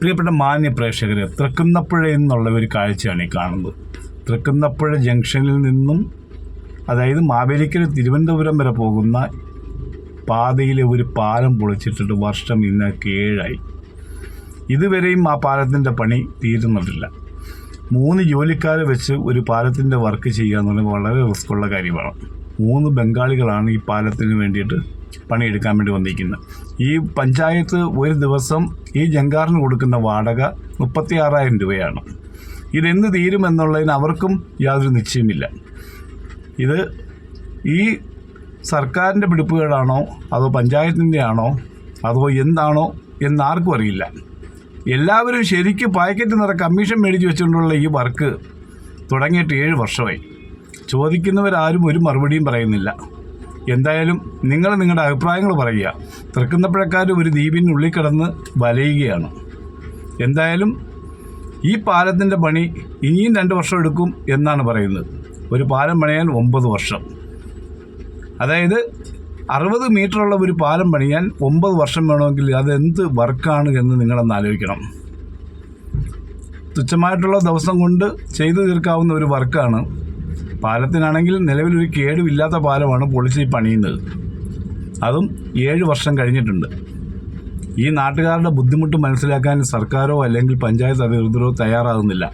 പ്രിയപ്പെട്ട മാന്യ പ്രേക്ഷകരെ തൃക്കുന്നപ്പുഴ നിന്നുള്ള ഒരു കാഴ്ചയാണ് ഈ കാണുന്നത്. തൃക്കുന്നപ്പുഴ ജംഗ്ഷനിൽ നിന്നും അതായത് മാവേലിക്കൽ തിരുവനന്തപുരം വരെ പോകുന്ന പാതയിലെ ഒരു പാലം പൊളിച്ചിട്ടിട്ട് വർഷം ഇന്ന് ഏഴായി ഇതുവരെയും ആ പാലത്തിന്റെ പണി തീരുന്നിട്ടില്ല. മൂന്ന് ജോലിക്കാരെ വെച്ച് ഒരു പാലത്തിന്റെ വർക്ക് ചെയ്യുക എന്ന് വളരെ റിസ്ക്കുള്ള കാര്യമാണ്. മൂന്ന് ബംഗാളികളാണ് ഈ പാലത്തിന് വേണ്ടിയിട്ട് പണിയെടുക്കാൻ വേണ്ടി വന്നിരിക്കുന്നത്. ഈ പഞ്ചായത്ത് ഒരു ദിവസം ഈ ജങ്കാറിന് കൊടുക്കുന്ന വാടക മുപ്പത്തി ആറായിരം രൂപയാണ് ഇതെന്ന് തീരുമെന്നുള്ളതിന് അവർക്കും യാതൊരു നിശ്ചയമില്ല ഇത് ഈ സർക്കാരിന്റെ പിടിപ്പുകേടാണോ അതോ പഞ്ചായത്തിന്റെ ആണോ അതോ എന്താണോ എന്നാർക്കും അറിയില്ല. എല്ലാവരും ശരിക്കും പാക്കറ്റ് നിറ കമ്മീഷൻ മേടിച്ച് വെച്ചുകൊണ്ടുള്ള ഈ വർക്ക് തുടങ്ങിയിട്ട് ഏഴ് വർഷമായി. ചോദിക്കുന്നവരാരും ഒരു മറുപടിയും പറയുന്നില്ല. എന്തായാലും നിങ്ങൾ നിങ്ങളുടെ അഭിപ്രായങ്ങൾ പറയുക. തൃക്കുന്നപ്പുഴക്കാർ ഒരു ദ്വീപിനുള്ളിൽ കിടന്ന് വലയുകയാണ്. എന്തായാലും ഈ പാലത്തിന്റെ പണി ഇനിയും രണ്ട് വർഷം എടുക്കും എന്നാണ് പറയുന്നത്. ഒരു പാലം പണിയാൻ ഒമ്പത് വർഷം. അതായത് അറുപത് മീറ്ററുള്ള ഒരു പാലം പണിയാൻ ഒമ്പത് വർഷം വേണമെങ്കിൽ അതെന്ത് വർക്കാണ് എന്ന് നിങ്ങളൊന്ന് ആലോചിക്കണം. തുച്ഛമായിട്ടുള്ള ദിവസം കൊണ്ട് ചെയ്തു തീർക്കാവുന്ന ഒരു വർക്കാണ് പാലത്തിനാണെങ്കിൽ നിലവിലൊരു കേടുമില്ലാത്ത പാലമാണ് പൊളിച്ച് പണിയുന്നത്. അതും ഏഴ് വർഷം കഴിഞ്ഞിട്ടുണ്ട്. ഈ നാട്ടുകാരുടെ ബുദ്ധിമുട്ട് മനസ്സിലാക്കാൻ സർക്കാരോ അല്ലെങ്കിൽ പഞ്ചായത്ത് അധികൃതരോ തയ്യാറാകുന്നില്ല.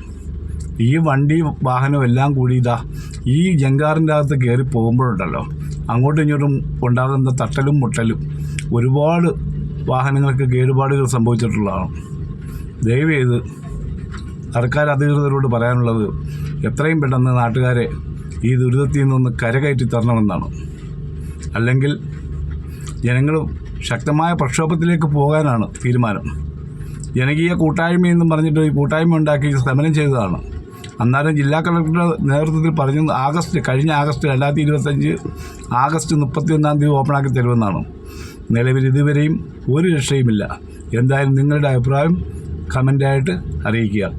ഈ വണ്ടി വാഹനം എല്ലാം കൂടി ഇതാ ഈ ജങ്കാറിന്റെ അകത്ത് കയറി പോകുമ്പോഴുണ്ടല്ലോ. അങ്ങോട്ടും ഇങ്ങോട്ടും ഉണ്ടാകുന്ന തട്ടലും മുട്ടലും ഒരുപാട് വാഹനങ്ങൾക്ക് കേടുപാടുകൾ സംഭവിച്ചിട്ടുള്ളതാണ്. ദയവ് ചെയ്ത് സർക്കാർ അധികൃതരോട് പറയാനുള്ളത് എത്രയും പെട്ടെന്ന് നാട്ടുകാരെ ഈ ദുരിതത്തിൽ നിന്നൊന്ന് കരകയറ്റി തരണമെന്നാണ്. അല്ലെങ്കിൽ ജനങ്ങൾ ശക്തമായ പ്രക്ഷോഭത്തിലേക്ക് പോകാനാണ് തീരുമാനം. ജനകീയ കൂട്ടായ്മ എന്നും പറഞ്ഞിട്ട് ഈ കൂട്ടായ്മ ഉണ്ടാക്കി സമരം ചെയ്തതാണ്. അന്നേരം ജില്ലാ കളക്ടറുടെ നേതൃത്വത്തിൽ പറഞ്ഞു ആഗസ്റ്റ് കഴിഞ്ഞ ആഗസ്റ്റ് രണ്ടായിരത്തി ഇരുപത്തഞ്ച് ആഗസ്റ്റ് മുപ്പത്തി ഒന്നാം തീയതി ഓപ്പണാക്കി തരുമെന്നാണ്. നിലവിൽ ഇതുവരെയും ഒരു രക്ഷയുമില്ല. എന്തായാലും നിങ്ങളുടെ അഭിപ്രായം കമന്റായിട്ട് അറിയിക്കുക.